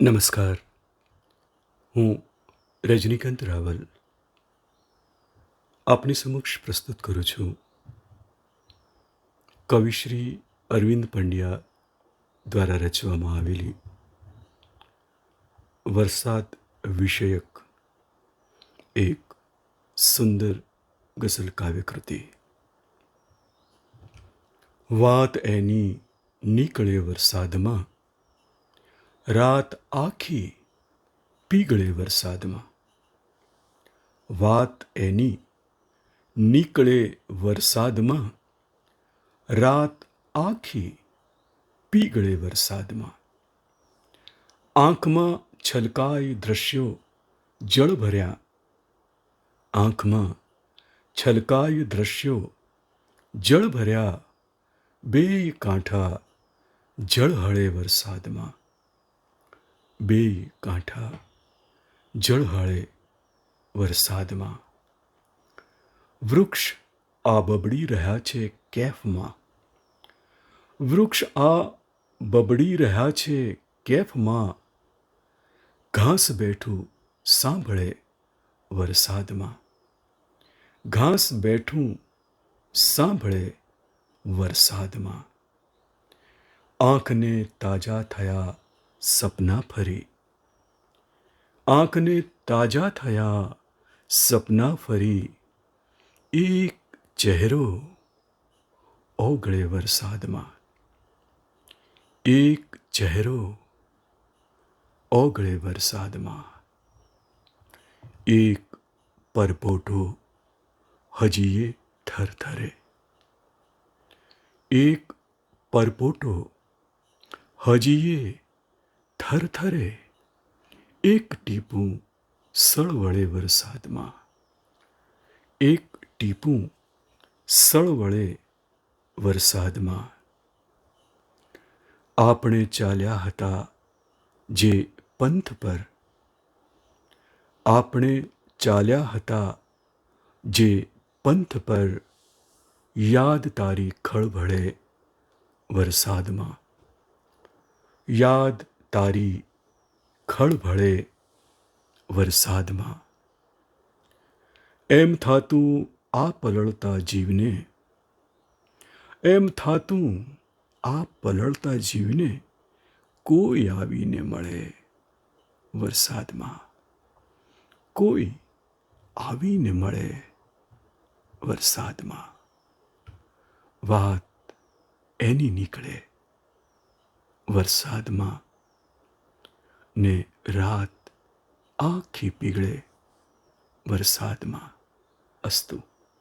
નમસ્કાર. હું રજનીકાંત રાવલ આપની સમક્ષ પ્રસ્તુત કરું છું. કવિશ્રી અરવિંદ પંડ્યા દ્વારા રચવામાં આવેલી વરસાદ વિષયક એક સુંદર ગઝલ કાવ્યકૃતિ. વાત એની નીકળે વરસાદમાં રાત આખી પીગળે વરસાદમાં વાત એની નીકળે વરસાદમાં રાત આખી પીગળે વરસાદમાં આંખમાં છલકાય દ્રશ્યો જળ ભર્યા આંખમાં છલકાય દ્રશ્યો જળ ભર્યા બે કાંઠા જળ હળે વરસાદમાં બે કાંઠા જળહળે વરસાદમાં. વૃક્ષ આ બબડી રહ્યા છે કેફમાં. વૃક્ષ આ બબડી રહ્યા છે કેફમાં. ઘાસ બેઠું સાંભળે વરસાદમાં. ઘાસ બેઠું સાંભળે વરસાદમાં. આંખને તાજા થયા સપના ફરી આંખને તાજા થયા સપના ફરી એક ચહેરો ઓગળે વરસાદમાં એક ચહેરો ઓગળે વરસાદમાં એક પરપોટો હજીએ થરથરે એક પરપોટો હજીએ થરથરે એક ટીપું સળવળે વરસાદમાં. એક ટીપું સળવળે વરસાદમાં. આપણે ચાલ્યા હતા જે પંથ પર. આપણે ચાલ્યા હતા જે પંથ પર. યાદ તારી ખળભળે વરસાદમાં. યાદ તારી ખળભળે વરસાદમાં. એમ થાતું આ પલળતા જીવને. એમ થાતું આ પલળતા જીવને કોઈ આવીને મળે વરસાદમાં. કોઈ આવીને મળે વરસાદમાં. વાત એની નીકળે વરસાદમાં. ને રાત આખી પીગળે વરસાદમાં અસ્તુ.